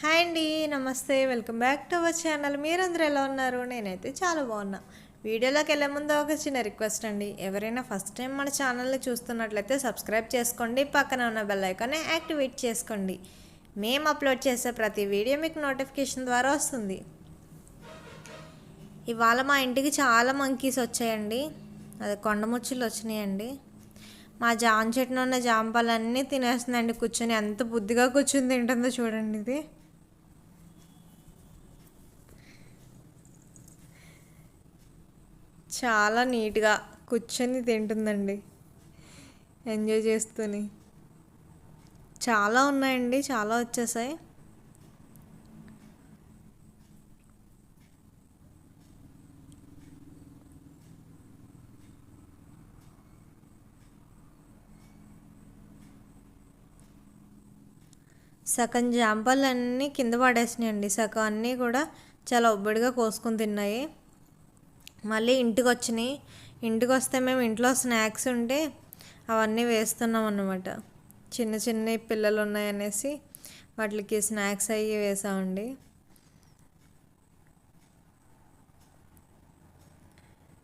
Hi అండి నమస్తే. Welcome back to our channel. మీరందరూ ఎలా ఉన్నారు? నేనైతే చాలా బాగున్నా. వీడియోలోకి వెళ్ళే ముందు ఒక చిన్న రిక్వెస్ట్ అండి. ఎవరైనా ఫస్ట్ టైం మన ఛానల్ని చూస్తున్నట్లయితే సబ్స్క్రైబ్ చేసుకోండి. పక్కన ఉన్న బెల్ ఐకాన్ని యాక్టివేట్ చేసుకోండి. మేము అప్లోడ్ చేసే ప్రతి వీడియో మీకు నోటిఫికేషన్ ద్వారా వస్తుంది. ఇవాళ మా ఇంటికి చాలా మంకీస్ వచ్చాయండి. అది కొండముచ్చులు వచ్చినాయండి. మా జామ చెట్టున ఉన్న జాంపాలన్నీ తినేస్తుందండి. కూర్చొని ఎంత బుద్ధిగా కూర్చొని తింటుందో చూడండి ఇది. చాలా నీట్గా కూర్చొని తింటుందండి. ఎంజాయ్ చేస్తూని. చాలా ఉన్నాయండి చాలా వచ్చేసాయి. సగం జాంపాలు అన్నీ కింద పడేసినాయండి. సగం అన్నీ కూడా చాలా ఒబ్బడిగా కోసుకొని తిన్నాయి. మళ్ళీ ఇంటికి వచ్చినాయి ఇంటికి వస్తే మేము ఇంట్లో స్నాక్స్ ఉంటే అవన్నీ వేస్తున్నాం అన్నమాట చిన్న చిన్న పిల్లలు ఉన్నాయనేసి వాటికి స్నాక్స్ అయ్యి వేసామండి.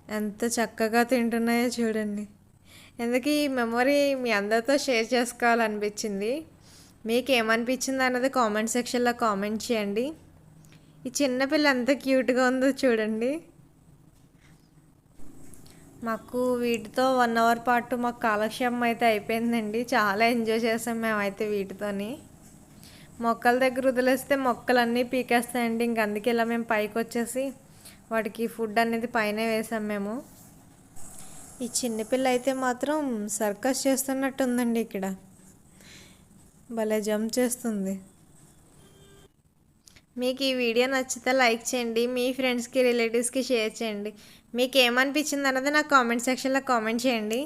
ఎంత చక్కగా తింటున్నాయో చూడండి. ఎందుకు ఈ మెమొరీ మీ అందరితో షేర్ చేసుకోవాలనిపించింది? మీకు ఏమనిపించింది అన్నది కామెంట్ సెక్షన్లో కామెంట్ చేయండి. ఈ చిన్నపిల్ల ఎంత క్యూట్గా ఉందో చూడండి. మాకు వీటితో వన్ అవర్ పాటు మాకు కాలక్షేపం అయితే అయిపోయిందండి. చాలా ఎంజాయ్ చేసాం మేమైతే వీటితోని. మొక్కల దగ్గర వదిలేస్తే మొక్కలన్నీ పీకేస్తాయండి. ఇంక అందుకే ఇలా మేము పైకి వచ్చేసి వాటికి ఫుడ్ అనేది పైనే వేసాం మేము. ఈ చిన్నపిల్ల అయితే మాత్రం సర్కస్ చేస్తున్నట్టుందండి ఇక్కడ. భలే జంప్ చేస్తుంది. మీకు ఈ వీడియో నచ్చితే లైక్ చేయండి మీ ఫ్రెండ్స్కి రిలేటివ్స్కి షేర్ చేయండి. మీకు ఏమనిపించింది అన్నది నాకు కామెంట్ సెక్షన్లో కామెంట్ చేయండి.